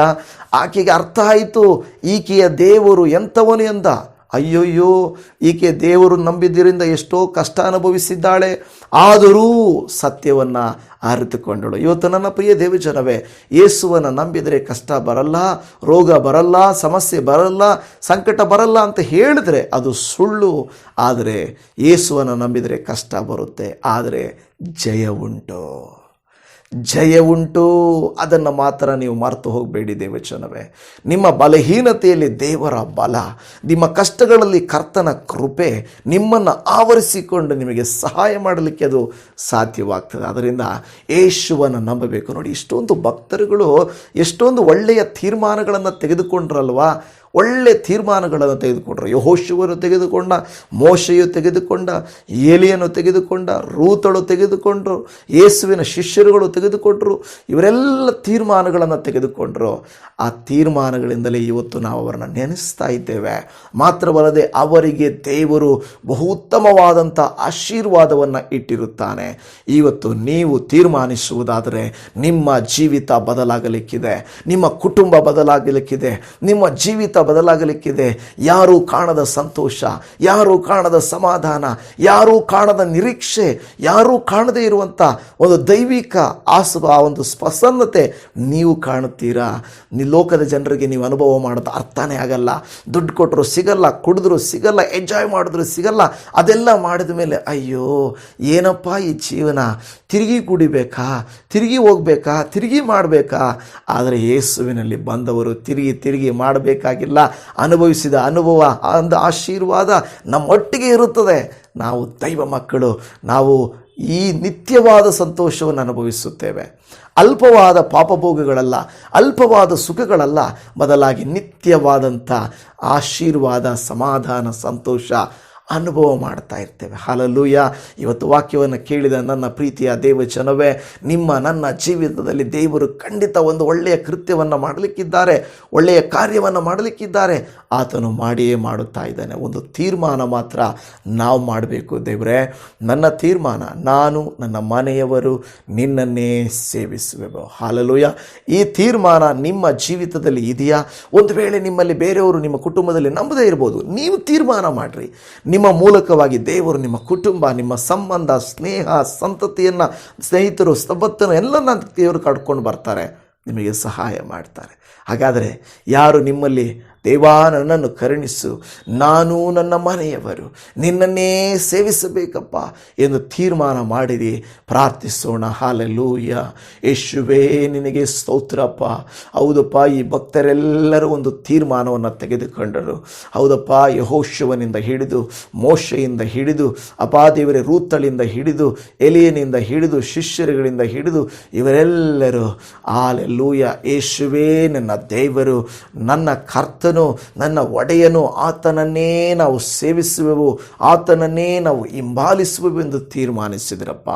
ಆಕೆಗೆ ಅರ್ಥ ಆಯಿತು. ಈಕೆಯ ದೇವರು ಎಂಥವನು ಎಂದ? ಅಯ್ಯೋಯ್ಯೋ, ಈಕೆ ದೇವರು ನಂಬಿದ್ದರಿಂದ ಎಷ್ಟೋ ಕಷ್ಟ ಅನುಭವಿಸಿದ್ದಾಳೆ. ಆದರೂ ಸತ್ಯವನ್ನು ಅರಿತುಕೊಂಡಳು. ಇವತ್ತು ನನ್ನ ಪ್ರಿಯ ದೇವಜನವೇ, ಯೇಸುವನ್ನು ನಂಬಿದರೆ ಕಷ್ಟ ಬರಲ್ಲ, ರೋಗ ಬರಲ್ಲ, ಸಮಸ್ಯೆ ಬರಲ್ಲ, ಸಂಕಟ ಬರಲ್ಲ ಅಂತ ಹೇಳಿದ್ರೆ ಅದು ಸುಳ್ಳು. ಆದರೆ ಯೇಸುವನ್ನು ನಂಬಿದರೆ ಕಷ್ಟ ಬರುತ್ತೆ. ಆದರೆ ಜಯ ಉಂಟು. ಜಯ ಉಂಟು. ಅದನ್ನು ಮಾತ್ರ ನೀವು ಮರೆತು ಹೋಗಬೇಡಿ ದೇವಚನವೇ ನಿಮ್ಮ ಬಲಹೀನತೆಯಲ್ಲಿ ದೇವರ ಬಲ, ನಿಮ್ಮ ಕಷ್ಟಗಳಲ್ಲಿ ಕರ್ತನ ಕೃಪೆ, ನಿಮ್ಮನ್ನು ಆವರಿಸಿಕೊಂಡು ನಿಮಗೆ ಸಹಾಯ ಮಾಡಲಿಕ್ಕೆ ಅದು ಸಾಧ್ಯವಾಗ್ತದೆ. ಅದರಿಂದ ಯೇಸುವನ್ನು ನಂಬಬೇಕು. ನೋಡಿ, ಇಷ್ಟೊಂದು ಭಕ್ತರುಗಳು ಎಷ್ಟೊಂದು ಒಳ್ಳೆಯ ತೀರ್ಮಾನಗಳನ್ನು ತೆಗೆದುಕೊಂಡ್ರಲ್ವಾ? ಒಳ್ಳೆ ತೀರ್ಮಾನಗಳನ್ನು ತೆಗೆದುಕೊಂಡರು. ಯಹೋಶುವನ್ನು ತೆಗೆದುಕೊಂಡ, ಮೋಶೆಯು ತೆಗೆದುಕೊಂಡ ಏಲಿಯನ್ನು ತೆಗೆದುಕೊಂಡ, ರೂತಳು ತೆಗೆದುಕೊಂಡರು, ಯೇಸುವಿನ ಶಿಷ್ಯರುಗಳು ತೆಗೆದುಕೊಂಡರು, ಇವರೆಲ್ಲ ತೀರ್ಮಾನಗಳನ್ನು ತೆಗೆದುಕೊಂಡರು. ಆ ತೀರ್ಮಾನಗಳಿಂದಲೇ ಇವತ್ತು ನಾವು ಅವರನ್ನು ನೆನೆಸ್ತಾ ಇದ್ದೇವೆ. ಮಾತ್ರವಲ್ಲದೆ ಅವರಿಗೆ ದೇವರು ಬಹು ಉತ್ತಮವಾದಂಥ ಆಶೀರ್ವಾದವನ್ನು ಇಟ್ಟಿರುತ್ತಾನೆ. ಇವತ್ತು ನೀವು ತೀರ್ಮಾನಿಸುವುದಾದರೆ ನಿಮ್ಮ ಜೀವಿತ ಬದಲಾಗಲಿಕ್ಕಿದೆ, ನಿಮ್ಮ ಕುಟುಂಬ ಬದಲಾಗಲಿಕ್ಕಿದೆ, ನಿಮ್ಮ ಜೀವಿತ ಬದಲಾಗಲಿಕ್ಕಿದೆ. ಯಾರೂ ಕಾಣದ ಸಂತೋಷ, ಯಾರೂ ಕಾಣದ ಸಮಾಧಾನ, ಯಾರೂ ಕಾಣದ ನಿರೀಕ್ಷೆ, ಯಾರೂ ಕಾಣದೇ ಇರುವಂಥ ಒಂದು ದೈವಿಕ ಆಸು ಆ ಒಂದು ಪ್ರಸನ್ನತೆ ನೀವು ಕಾಣುತ್ತೀರಾ? ನಿ ಲೋಕದ ಜನರಿಗೆ ನೀವು ಅನುಭವ ಮಾಡೋದು ಅರ್ಥನೇ ಆಗಲ್ಲ. ದುಡ್ಡು ಕೊಟ್ಟರು ಸಿಗಲ್ಲ, ಕುಡಿದ್ರು ಸಿಗಲ್ಲ ಎಂಜಾಯ್ ಮಾಡಿದ್ರು ಸಿಗಲ್ಲ, ಅದೆಲ್ಲ ಮಾಡಿದ ಮೇಲೆ ಅಯ್ಯೋ, ಏನಪ್ಪ ಈ ಜೀವನ? ತಿರುಗಿ ಕುಡಿಬೇಕಾ? ತಿರುಗಿ ಹೋಗ್ಬೇಕಾ? ತಿರುಗಿ ಮಾಡಬೇಕಾ? ಆದರೆ ಯೇಸುವಿನಲ್ಲಿ ಬಂದವರು ತಿರುಗಿ ತಿರುಗಿ ಮಾಡಬೇಕಾಗಿಲ್ಲ. ಅನುಭವಿಸಿದ ಅನುಭವ ಒಂದು ಆಶೀರ್ವಾದ ನಮ್ಮೊಟ್ಟಿಗೆ ಇರುತ್ತದೆ. ನಾವು ದೈವ ಮಕ್ಕಳು, ನಾವು ಈ ನಿತ್ಯವಾದ ಸಂತೋಷವನ್ನು ಅನುಭವಿಸುತ್ತೇವೆ. ಅಲ್ಪವಾದ ಪಾಪಭೋಗಗಳಲ್ಲ, ಅಲ್ಪವಾದ ಸುಖಗಳಲ್ಲ, ಬದಲಾಗಿ ನಿತ್ಯವಾದಂಥ ಆಶೀರ್ವಾದ, ಸಮಾಧಾನ, ಸಂತೋಷ ಅನುಭವ ಮಾಡ್ತಾ ಇರ್ತೇವೆ. ಹಾಲಲ್ಲೂಯ. ಇವತ್ತು ವಾಕ್ಯವನ್ನು ಕೇಳಿದ ನನ್ನ ಪ್ರೀತಿಯ ದೇವಜನವೇ ನಿಮ್ಮ ನನ್ನ ಜೀವಿತದಲ್ಲಿ ದೇವರು ಖಂಡಿತ ಒಂದು ಒಳ್ಳೆಯ ಕೃತ್ಯವನ್ನು ಮಾಡಲಿಕ್ಕಿದ್ದಾರೆ, ಒಳ್ಳೆಯ ಕಾರ್ಯವನ್ನು ಮಾಡಲಿಕ್ಕಿದ್ದಾರೆ. ಆತನು ಮಾಡಿಯೇ ಮಾಡುತ್ತಾ ಇದ್ದಾನೆ. ಒಂದು ತೀರ್ಮಾನ ಮಾತ್ರ ನಾವು ಮಾಡಬೇಕು ದೇವರೇ. ನನ್ನ ತೀರ್ಮಾನ, ನಾನು ನನ್ನ ಮನೆಯವರು ನಿನ್ನನ್ನೇ ಸೇವಿಸುವೆವು. ಹಾಲಲೂಯ ಈ ತೀರ್ಮಾನ ನಿಮ್ಮ ಜೀವಿತದಲ್ಲಿ ಇದೆಯಾ? ಒಂದು ವೇಳೆ ನಿಮ್ಮಲ್ಲಿ ಬೇರೆಯವರು ನಿಮ್ಮ ಕುಟುಂಬದಲ್ಲಿ ನಂಬದೇ ಇರ್ಬೋದು, ನೀವು ತೀರ್ಮಾನ ಮಾಡಿರಿ. ನಿಮ್ಮ ಮೂಲಕವಾಗಿ ದೇವರು, ನಿಮ್ಮ ಕುಟುಂಬ, ನಿಮ್ಮ ಸಂಬಂಧ, ಸ್ನೇಹ, ಸಂತತಿಯನ್ನು, ಸ್ನೇಹಿತರು ಸ್ತಬತ್ತನ್ನು ಎಲ್ಲ ದೇವರು ಕಡ್ಕೊಂಡು ಬರ್ತಾರೆ. ನಿಮಗೆ ಸಹಾಯ ಮಾಡ್ತಾರೆ. ಹಾಗಾದರೆ ಯಾರು ನಿಮ್ಮಲ್ಲಿ ದೇವಾ, ನನ್ನನ್ನು ಕರುಣಿಸು. ನಾನು ನನ್ನ ಮನೆಯವರು. ನಿನ್ನನ್ನೇ ಸೇವಿಸಬೇಕಪ್ಪ ಎಂದು ತೀರ್ಮಾನ ಮಾಡಿರಿ. ಪ್ರಾರ್ಥಿಸೋಣ. ಹಾಲೆಲ್ಲೂಯ್ಯ ಯೇಸುವೇ, ನಿನಗೆ ಸ್ತೋತ್ರಪ್ಪ. ಹೌದಪ್ಪ, ಈ ಭಕ್ತರೆಲ್ಲರೂ ಒಂದು ತೀರ್ಮಾನವನ್ನು ತೆಗೆದುಕೊಂಡರು. ಹೌದಪ್ಪ, ಯಹೋಶವನಿಂದ ಹಿಡಿದು, ಮೋಶೆಯಿಂದ ಹಿಡಿದು, ಅಪಾದೇವರೇ ರೂತಳಿಂದ ಹಿಡಿದು, ಎಲಿಯನಿಂದ ಹಿಡಿದು, ಶಿಷ್ಯರುಗಳಿಂದ ಹಿಡಿದು, ಇವರೆಲ್ಲರೂ ಆಲೆಲ್ಲೂಯ ಯೇಶುವೇ ನನ್ನ ದೇವರು, ನನ್ನ ನನ್ನ ಒಡೆಯನು. ಆತನನ್ನೇ ನಾವು ಸೇವಿಸುವೆವು. ಆತನನ್ನೇ ನಾವು ಹಿಂಬಾಲಿಸುವೆವು ಎಂದು ತೀರ್ಮಾನಿಸಿದ್ರಪ್ಪ.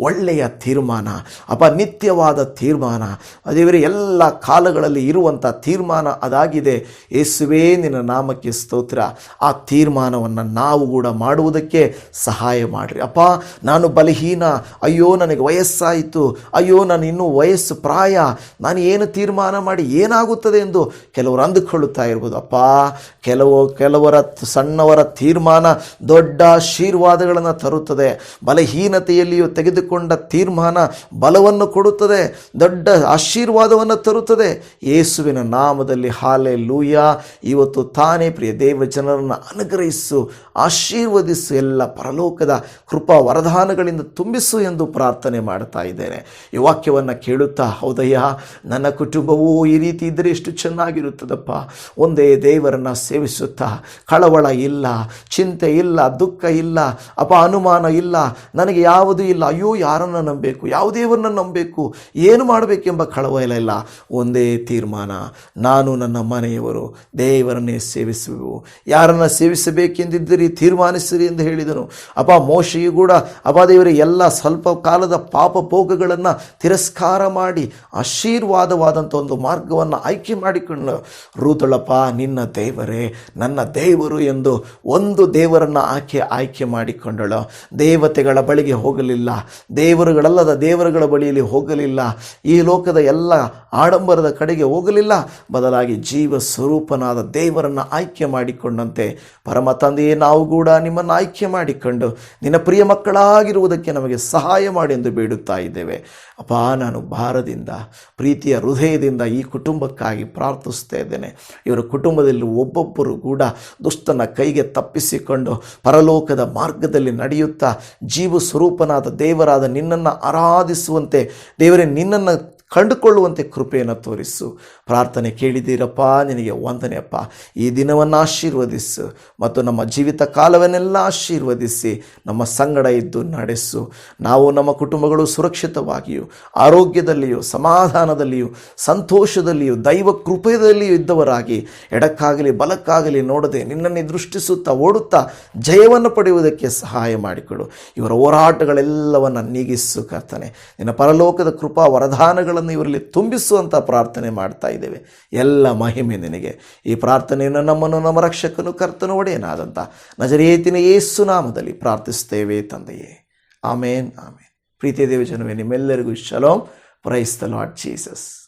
ಒಳ್ಳೆಯ ತೀರ್ಮಾನ ಅಪ ನಿತ್ಯವಾದ ತೀರ್ಮಾನ ಅದೇವರೆ ಎಲ್ಲ ಕಾಲಗಳಲ್ಲಿ ಇರುವಂಥ ತೀರ್ಮಾನ ಅದಾಗಿದೆ. ಯೇಸುವೇ, ನಿನ್ನ ನಾಮಕ್ಕೆ ಸ್ತೋತ್ರ. ಆ ತೀರ್ಮಾನವನ್ನು ನಾವು ಕೂಡ ಮಾಡುವುದಕ್ಕೆ ಸಹಾಯ ಮಾಡ್ರಿ. ಅಪ್ಪ, ನಾನು ಬಲಹೀನ. ಅಯ್ಯೋ, ನನಗೆ ವಯಸ್ಸಾಯಿತು. ಅಯ್ಯೋ, ನಾನು ಇನ್ನೂ ವಯಸ್ಸು ಪ್ರಾಯ. ನಾನು ಏನು ತೀರ್ಮಾನ ಮಾಡಿ ಏನಾಗುತ್ತದೆ ಎಂದು ಕೆಲವರು ಅಂದುಕೊಳ್ಳುತ್ತಾ ಇರ್ಬೋದು ಅಪ್ಪ ಕೆಲವು, ಕೆಲವರ ಸಣ್ಣವರ ತೀರ್ಮಾನ ದೊಡ್ಡ ಆಶೀರ್ವಾದಗಳನ್ನು ತರುತ್ತದೆ. ಬಲಹೀನತೆಯಲ್ಲಿಯೂ ತೆಗೆದುಕೊಂಡ ತೀರ್ಮಾನ ಬಲವನ್ನು ಕೊಡುತ್ತದೆ. ದೊಡ್ಡ ಆಶೀರ್ವಾದವನ್ನು ತರುತ್ತದೆ. ಯೇಸುವಿನ ನಾಮದಲ್ಲಿ ಹಾಲೆ ಲೂಯ ಇವತ್ತು ತಾನೇ ಪ್ರಿಯ ದೇವ ಜನರನ್ನು ಅನುಗ್ರಹಿಸು, ಆಶೀರ್ವದಿಸು, ಎಲ್ಲ ಪರಲೋಕದ ಕೃಪಾ ವರದಾನಗಳಿಂದ ತುಂಬಿಸು ಎಂದು ಪ್ರಾರ್ಥನೆ ಮಾಡ್ತಾ ಇದ್ದೇನೆ. ಈ ವಾಕ್ಯವನ್ನು ಕೇಳುತ್ತಾ, ಹೌದಯ್ಯ, ನನ್ನ ಕುಟುಂಬವೂ ಈ ರೀತಿ ಇದ್ದರೆ ಎಷ್ಟು ಚೆನ್ನಾಗಿರುತ್ತದಪ್ಪ. ಒಂದೇ ದೇವರನ್ನು ಸೇವಿಸುತ್ತಾ ಕಳವಳ ಇಲ್ಲ, ಚಿಂತೆ ಇಲ್ಲ, ದುಃಖ ಇಲ್ಲ, ಅಪ ಅನುಮಾನ ಇಲ್ಲ, ನನಗೆ ಯಾವುದೂ ಇಲ್ಲ. ಅಯ್ಯೋ, ಯಾರನ್ನು ನಂಬಬೇಕು? ಯಾವ ದೇವರನ್ನ ನಂಬಬೇಕು? ಏನು ಮಾಡಬೇಕೆಂಬ ಕಳವಳ ಇಲ್ಲ ಒಂದೇ ತೀರ್ಮಾನ. ನಾನು ನನ್ನ ಮನೆಯವರು ದೇವರನ್ನೇ ಸೇವಿಸುವೆವು. ಯಾರನ್ನು ಸೇವಿಸಬೇಕೆಂದಿದ್ದೀರಿ, ತೀರ್ಮಾನಿಸಿರಿ ಎಂದು ಹೇಳಿದನು. ಅಪ ಮೋಶೆಯು ಕೂಡ, ಅಪ ದೇವರೇ, ಎಲ್ಲ ಸ್ವಲ್ಪ ಕಾಲದ ಪಾಪ ಭೋಗಗಳನ್ನು ತಿರಸ್ಕಾರ ಮಾಡಿ ಆಶೀರ್ವಾದವಾದಂಥ ಒಂದು ಮಾರ್ಗವನ್ನು ಆಯ್ಕೆ ಮಾಡಿಕೊಂಡು. ರೂತಳಪ್ಪ ನಿನ್ನ ದೇವರೇ, ನನ್ನ ದೇವರು ಎಂದು ಒಂದು ದೇವರನ್ನು ಆಕೆ ಆಯ್ಕೆ ಮಾಡಿಕೊಂಡಳು. ದೇವತೆಗಳ ಬಳಿಗೆ ಹೋಗಲಿಲ್ಲ. ದೇವರುಗಳಲ್ಲದ ದೇವರುಗಳ ಬಳಿಯಲ್ಲಿ ಹೋಗಲಿಲ್ಲ. ಈ ಲೋಕದ ಎಲ್ಲ ಆಡಂಬರದ ಕಡೆಗೆ ಹೋಗಲಿಲ್ಲ. ಬದಲಾಗಿ ಜೀವ ಸ್ವರೂಪನಾದ ದೇವರನ್ನು ಆಯ್ಕೆ ಮಾಡಿಕೊಂಡಂತೆ ಪರಮ ತಂದೆಯೇ, ನಾವು ಕೂಡ ನಿಮ್ಮನ್ನು ಆಯ್ಕೆ ಮಾಡಿಕೊಂಡು ನಿನ್ನ ಪ್ರಿಯ ಮಕ್ಕಳಾಗಿರುವುದಕ್ಕೆ ನಮಗೆ ಸಹಾಯ ಮಾಡಿ ಎಂದು ಬೇಡುತ್ತಾ ಇದ್ದೇವೆ. ಅಪ್ಪ ನಾನು ಭಾರದಿಂದ, ಪ್ರೀತಿಯ ಹೃದಯದಿಂದ ಈ ಕುಟುಂಬಕ್ಕಾಗಿ ಪ್ರಾರ್ಥಿಸ್ತಾ ಇದ್ದೇನೆ. ಇವರ ಕುಟುಂಬದಲ್ಲಿ ಒಬ್ಬೊಬ್ಬರು ಕೂಡ ದುಷ್ಟನ ಕೈಗೆ ತಪ್ಪಿಸಿಕೊಂಡು ಪರಲೋಕದ ಮಾರ್ಗದಲ್ಲಿ ನಡೆಯುತ್ತಾ ಜೀವ ಸ್ವರೂಪನಾದ ದೇವರಾದ ನಿನ್ನನ್ನು ಆರಾಧಿಸುವಂತೆ ದೇವರೇ ನಿನ್ನನ್ನು ಕಂಡುಕೊಳ್ಳುವಂತೆ ಕೃಪೆಯನ್ನು ತೋರಿಸು. ಪ್ರಾರ್ಥನೆ ಕೇಳಿದ್ದೀರಪ್ಪ, ನಿನಗೆ ವಂದನೆಯಪ್ಪ ಈ ದಿನವನ್ನು ಆಶೀರ್ವದಿಸು ಮತ್ತು ನಮ್ಮ ಜೀವಿತ ಕಾಲವನ್ನೆಲ್ಲ ಆಶೀರ್ವದಿಸಿ ನಮ್ಮ ಸಂಗಡ ಇದ್ದು ನಡೆಸು. ನಾವು ನಮ್ಮ ಕುಟುಂಬಗಳು ಸುರಕ್ಷಿತವಾಗಿಯೂ, ಆರೋಗ್ಯದಲ್ಲಿಯೂ, ಸಮಾಧಾನದಲ್ಲಿಯೂ, ಸಂತೋಷದಲ್ಲಿಯೂ, ದೈವ ಕೃಪೆಯಲ್ಲಿಯೂ ಇದ್ದವರಾಗಿ, ಎಡಕ್ಕಾಗಲಿ, ಬಲಕ್ಕಾಗಲಿ ನೋಡದೆ ನಿನ್ನನ್ನು ದೃಷ್ಟಿಸುತ್ತಾ, ಓಡುತ್ತಾ, ಜಯವನ್ನು ಪಡೆಯುವುದಕ್ಕೆ ಸಹಾಯ ಮಾಡಿಕೊಡು. ಇವರ ಹೋರಾಟಗಳೆಲ್ಲವನ್ನು ನೀಗಿಸು ಕರ್ತನೆ. ನಿನ್ನ ಪರಲೋಕದ ಕೃಪಾ ವರದಾನಗಳನ್ನು ಇವರಲ್ಲಿ ತುಂಬಿಸುವಂಥ ಪ್ರಾರ್ಥನೆ ಮಾಡ್ತಾ ಇದ್ದೇವೆ. ಎಲ್ಲ ಮಹಿಮೆ ನಿನಗೆ. ಈ ಪ್ರಾರ್ಥನೆಯನ್ನು ನಮ್ಮನ್ನು ನಮ್ಮ ರಕ್ಷಕನು, ಕರ್ತನು ಒಡೆಯನಾದಂಥ ನಜರೇತಿನ ಯೇಸು ನಾಮದಲ್ಲಿ ಪ್ರಾರ್ಥಿಸ್ತೇವೆ ತಂದೆಯೇ. ಆಮೇನ್ ಆಮೇನ್. ಪ್ರೀತಿಯ ದೇವಜನವೇ, ನಿಮ್ಮೆಲ್ಲರಿಗೂ ಶಲೋಮ್. Praise the Jesus.